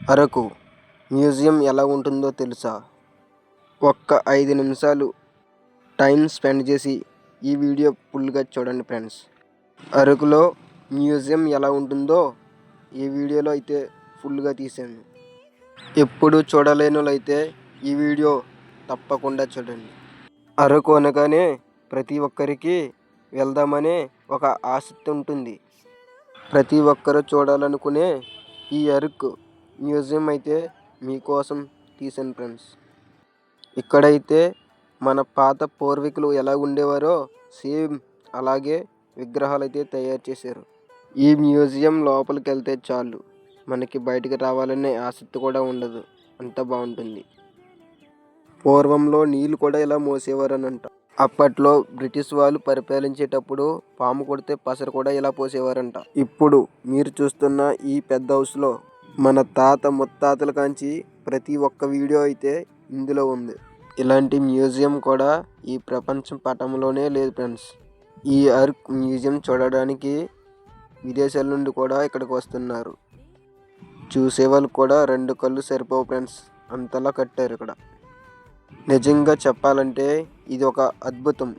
Araku museum ఎలా ఉంటుందో తెలుసా? ఒక్క ఐదు నిమిషాలు టైం స్పెండ్ చేసి ఈ వీడియో ఫుల్గా చూడండి ఫ్రెండ్స్. అరకులో మ్యూజియం ఎలా ఉంటుందో ఈ వీడియోలో అయితే ఫుల్గా తీసాను ఎప్పుడు చూడలేనులైతే ఈ వీడియో తప్పకుండా చూడండి. అరకు అనగానే ప్రతి ఒక్కరికి వెళ్దామనే ఒక ఆసక్తి ఉంటుంది. ప్రతి ఒక్కరూ చూడాలనుకునే ఈ అరకు మ్యూజియం అయితే మీకోసం తీసాను ఫ్రెండ్స్. ఇక్కడైతే మన పాత పూర్వీకులు ఎలా ఉండేవారో సేమ్ అలాగే విగ్రహాలు అయితే తయారు చేశారు. ఈ మ్యూజియం లోపలికి వెళ్తే చాలు. మనకి బయటికి రావాలనే ఆసక్తి కూడా ఉండదు. అంత బాగుంటుంది. పూర్వంలో నీళ్ళు కూడా ఇలా మోసేవారనంట. అప్పట్లో బ్రిటిష్ వాళ్ళు పరిపాలించేటప్పుడు పాము కొడితే పసరు కూడా ఇలా పోసేవారంట. ఇప్పుడు మీరు చూస్తున్న ఈ పెద్ద హౌస్లో మన తాత ముత్తాతల కాంచి ప్రతి ఒక్క వీడియో అయితే ఇందులో ఉంది. ఇలాంటి మ్యూజియం కూడా ఈ ప్రపంచం పటంలోనే లేదు ఫ్రెండ్స్. ఈ అర్క్ మ్యూజియం చూడడానికి విదేశాల నుండి కూడా ఇక్కడికి వస్తున్నారు. చూసేవాళ్ళు కూడా రెండు కళ్ళు సరిపోవు ఫ్రెండ్స్. అంతలా కట్టారు ఇక్కడ. నిజంగా చెప్పాలంటే ఇది ఒక అద్భుతం.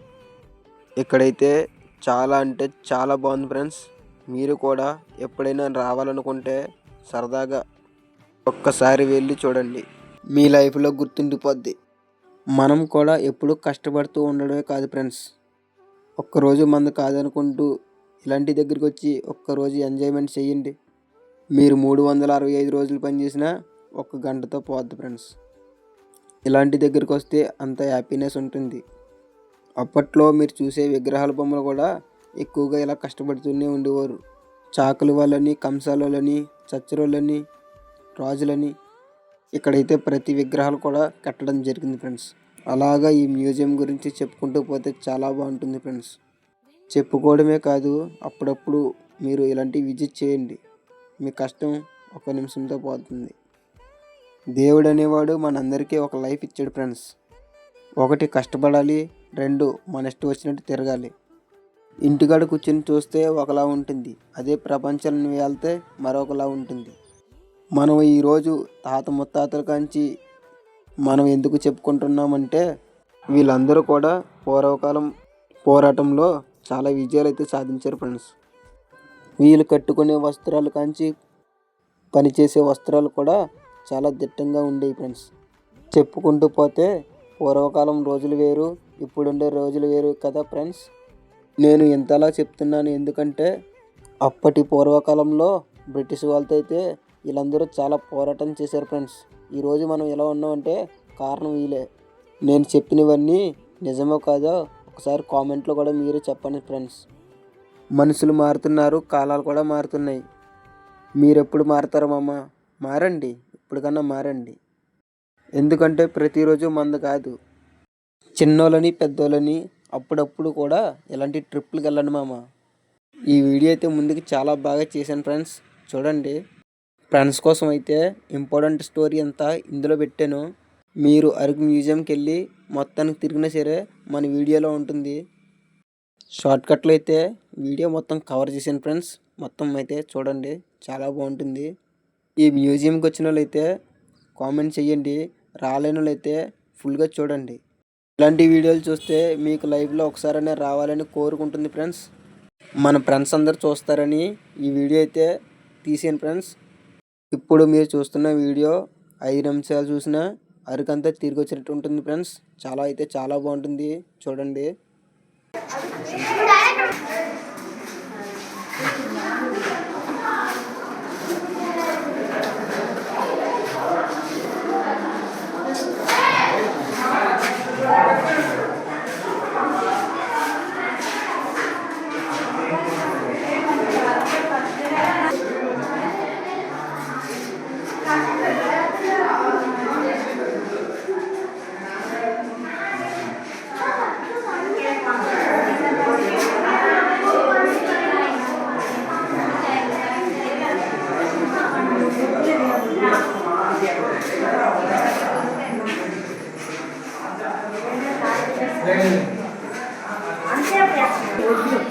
ఇక్కడైతే చాలా అంటే చాలా బాగుంది ఫ్రెండ్స్. మీరు కూడా ఎప్పుడైనా రావాలనుకుంటే సరదాగా ఒక్కసారి వెళ్ళి చూడండి. మీ లైఫ్లో గుర్తుండిపోద్ది. మనం కూడా ఎప్పుడు కష్టపడుతూ ఉండడమే కాదు ఫ్రెండ్స్. ఒక్కరోజు మంది కాదనుకుంటూ ఇలాంటి దగ్గరికి వచ్చి ఒక్కరోజు ఎంజాయ్మెంట్ చేయండి. మీరు మూడు వందల అరవై ఐదు రోజులు పనిచేసినా ఒక గంటతో పోద్ది ఫ్రెండ్స్. ఇలాంటి దగ్గరికి వస్తే అంత హ్యాపీనెస్ ఉంటుంది. అప్పట్లో మీరు చూసే విగ్రహాల బొమ్మలు కూడా ఎక్కువగా ఇలా కష్టపడుతూనే ఉండేవారు. చాకుల వాళ్ళని కంసాలని చచ్చరోళ్ళని రాజులని ఇక్కడైతే ప్రతి విగ్రహాలు కూడా కట్టడం జరిగింది ఫ్రెండ్స్. అలాగా ఈ మ్యూజియం గురించి చెప్పుకుంటూ పోతే చాలా బాగుంటుంది ఫ్రెండ్స్. చెప్పుకోవడమే కాదు అప్పుడప్పుడు మీరు ఇలాంటివి విజిట్ చేయండి. మీ కష్టం ఒక నిమిషంతో పోతుంది. దేవుడు అనేవాడు మనందరికీ ఒక లైఫ్ ఇచ్చాడు ఫ్రెండ్స్. ఒకటి కష్టపడాలి రెండు మన ఇష్టం వచ్చినట్టు తిరగాలి. ఇంటికాడ కూర్చొని చూస్తే ఒకలా ఉంటుంది. అదే ప్రపంచాన్ని వెళ్తే మరొకలా ఉంటుంది. మనం ఈరోజు తాత ముత్తాతల కాంచి మనం ఎందుకు చెప్పుకుంటున్నామంటే వీళ్ళందరూ కూడా పూర్వకాలం పోరాటంలో చాలా విజయాలు అయితే సాధించారు ఫ్రెండ్స్. వీళ్ళు కట్టుకునే వస్త్రాలు కాంచి పనిచేసే వస్త్రాలు కూడా చాలా దిట్టంగా ఉండేవి ఫ్రెండ్స్. చెప్పుకుంటూ పోతే పూర్వకాలం రోజులు వేరు ఇప్పుడుండే రోజులు వేరు కదా ఫ్రెండ్స్. నేను ఇంతలా చెప్తున్నాను ఎందుకంటే అప్పటి పూర్వకాలంలో బ్రిటిష్ వాళ్ళతో అయితే వీళ్ళందరూ చాలా పోరాటం చేశారు ఫ్రెండ్స్. ఈరోజు మనం ఎలా ఉన్నామంటే కారణం వీలే నేను చెప్పినవన్నీ నిజమో కాదో ఒకసారి కామెంట్లో కూడా మీరు చెప్పండి ఫ్రెండ్స్. మనుషులు మారుతున్నారు కాలాలు కూడా మారుతున్నాయి. మీరు ఎప్పుడు మారుతారు మామ? మారండి. ఇప్పటికన్నా మారండి. ఎందుకంటే ప్రతిరోజు మంద కాదు. చిన్నోళ్ళని పెద్దోళ్ళని అప్పుడప్పుడు కూడా ఇలాంటి ట్రిప్లకు వెళ్ళండి మామ. ఈ వీడియో అయితే ముందుకు చాలా బాగా చేశాను ఫ్రెండ్స్. చూడండి. ఫ్రెండ్స్ కోసం అయితే ఇంపార్టెంట్ స్టోరీ అంతా ఇందులో పెట్టాను. మీరు అరకు మ్యూజియంకి వెళ్ళి మొత్తానికి తిరిగినా సరే మన వీడియోలో ఉంటుంది. షార్ట్కట్లో అయితే వీడియో మొత్తం కవర్ చేశాను ఫ్రెండ్స్. మొత్తం అయితే చూడండి. చాలా బాగుంటుంది. ఈ మ్యూజియంకి వచ్చిన వాళ్ళైతే కామెంట్ చేయండి. రాలేని వాళ్ళైతే ఫుల్గా చూడండి. ఇలాంటి వీడియోలు చూస్తే మీకు లైఫ్లో ఒకసారైనా రావాలని కోరుకుంటుంది ఫ్రెండ్స్ మన ఫ్రెండ్స్ అందరు చూస్తారని ఈ వీడియో అయితే తీసాను ఫ్రెండ్స్ ఇప్పుడు మీరు చూస్తున్న వీడియో ఐదు నిమిషాలు చూసినా అరకంతా తిరిగి వచ్చినట్టు ఉంటుంది ఫ్రెండ్స్ చాలా అయితే చాలా బాగుంటుంది. చూడండి.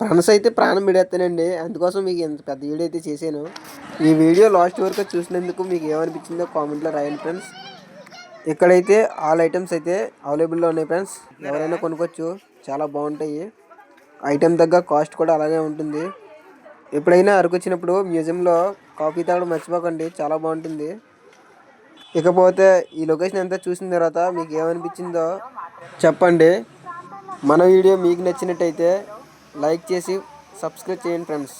ఫ్రెండ్స్ అయితే ప్రాణం విడేస్తానండి. అందుకోసం మీకు ఇంత పెద్ద వీడియో అయితే చేశాను. ఈ వీడియో లాస్ట్ వరకు చూసినందుకు మీకు ఏమనిపించిందో కామెంట్లో రాయండి ఫ్రెండ్స్. ఇక్కడైతే ఆల్ ఐటమ్స్ అయితే అవైలబుల్లో ఉన్నాయి ఫ్రెండ్స్. ఎవరైనా కొనుక్కోవచ్చు. చాలా బాగుంటాయి. ఐటెం తగ్గ కాస్ట్ కూడా అలాగే ఉంటుంది. ఎప్పుడైనా అరకు వచ్చినప్పుడు మ్యూజియంలో కాఫీ తాగడం మర్చిపోకండి. చాలా బాగుంటుంది. ఇకపోతే ఈ లొకేషన్ అంతా చూసిన తర్వాత మీకు ఏమనిపించిందో చెప్పండి. మన వీడియో మీకు నచ్చినట్టయితే లైక్ చేసి సబ్స్క్రైబ్ చేయండి ఫ్రెండ్స్.